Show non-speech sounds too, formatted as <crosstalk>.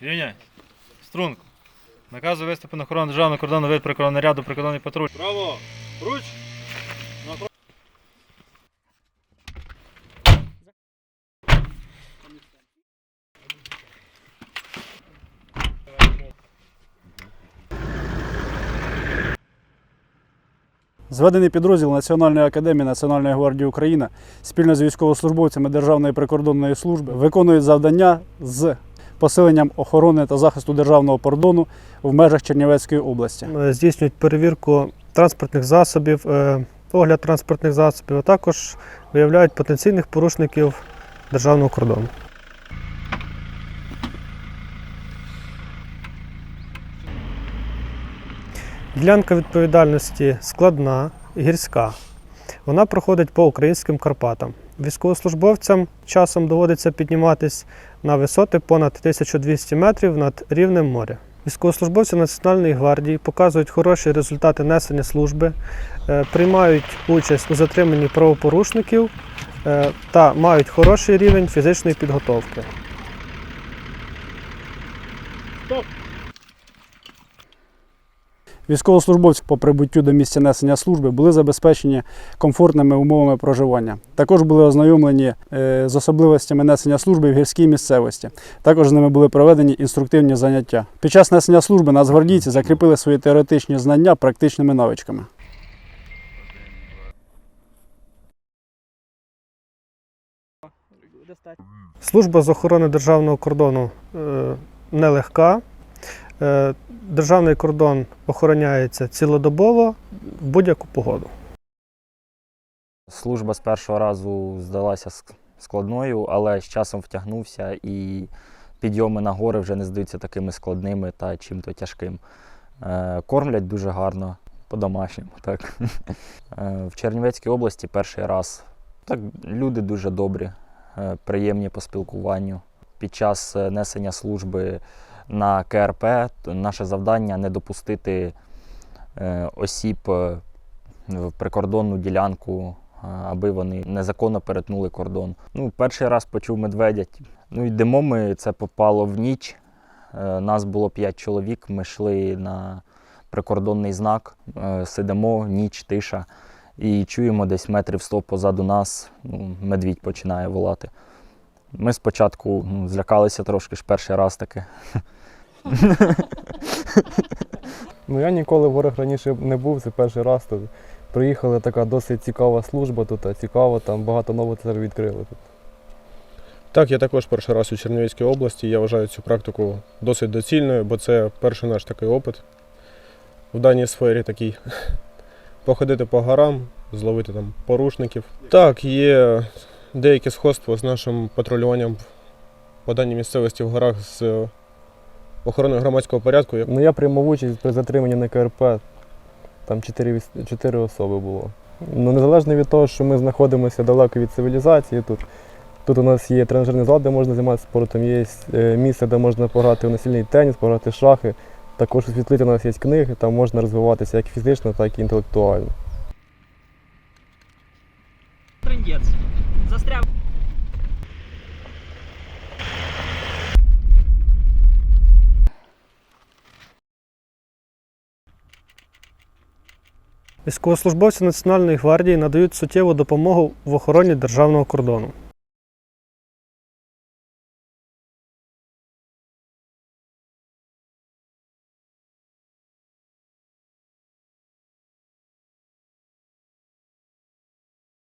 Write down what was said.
Рівняй. Струнку. Наказую виступи на охорону державного кордону вид прикордонного ряду прикордонний патруль. Право! Руч! Зведений підрозділ Національної академії Національної гвардії України спільно з військовослужбовцями Державної прикордонної служби виконують завдання з посиленням охорони та захисту державного кордону в межах Чернівецької області. Е, здійснюють перевірку транспортних засобів, е, огляд транспортних засобів, а також виявляють потенційних порушників державного кордону. Ділянка відповідальності складна, гірська. Вона проходить по українським Карпатам. Військовослужбовцям часом доводиться підніматись на висоти понад 1200 метрів над рівнем моря. Військовослужбовці Національної гвардії показують хороші результати несення служби, е, приймають участь у затриманні правопорушників е, та мають хороший рівень фізичної підготовки. Військовослужбовці по прибуттю до місця несення служби були забезпечені комфортними умовами проживання. Також були ознайомлені е, з особливостями несення служби в гірській місцевості. Також з ними були проведені інструктивні заняття. Під час несення служби нацгвардійці закріпили свої теоретичні знання практичними навичками. Служба з охорони державного кордону е, нелегка. Державний кордон охороняється цілодобово в будь-яку погоду. Служба з першого разу здалася складною, але з часом втягнувся і підйоми на гори вже не здаються такими складними та чим-то тяжким. Е, Кормлять дуже гарно, по-домашньому. Так. <laughs> Е, В Чернівецькій області перший раз. Так, люди дуже добрі, е, приємні по спілкуванню. Під час несення служби на КРП наше завдання не допустити е, осіб е, в прикордонну ділянку, аби вони незаконно перетнули кордон. Ну, перший раз почув медведя. Ну, йдемо ми, це попало в ніч. Е, Нас було п'ять чоловік, ми йшли на прикордонний знак, е, сидимо, ніч, тиша, і чуємо десь метрів сто позаду нас, ну, медвідь починає волати. Ми спочатку ну, злякалися трошки ж перший раз таке. <laughs> <laughs> Ну я ніколи в горах раніше не був, це перший раз тут. Приїхали така досить цікава служба тут, а цікаво, там багато нового тепер відкрили тут. Так, я також перший раз у Чернівецькій області. Я вважаю цю практику досить доцільною, бо це перший наш такий опит в даній сфері такий. <laughs> Походити по горам, зловити там порушників. Так, є деяке сходство з нашим патрулюванням по даній місцевості в горах з охороною громадського порядку. Ну я приймав участь при затриманні на КРП. Там чотири, віс- чотири особи було. Ну незалежно від того, що ми знаходимося далеко від цивілізації тут. Тут у нас є тренажерний зал, де можна займатися спортом, є е, місце, де можна пограти в настільний теніс, пограти шахи. Також у світлиці у нас є книги, там можна розвиватися як фізично, так і інтелектуально. Військовослужбовці Національної гвардії надають суттєву допомогу в охороні державного кордону.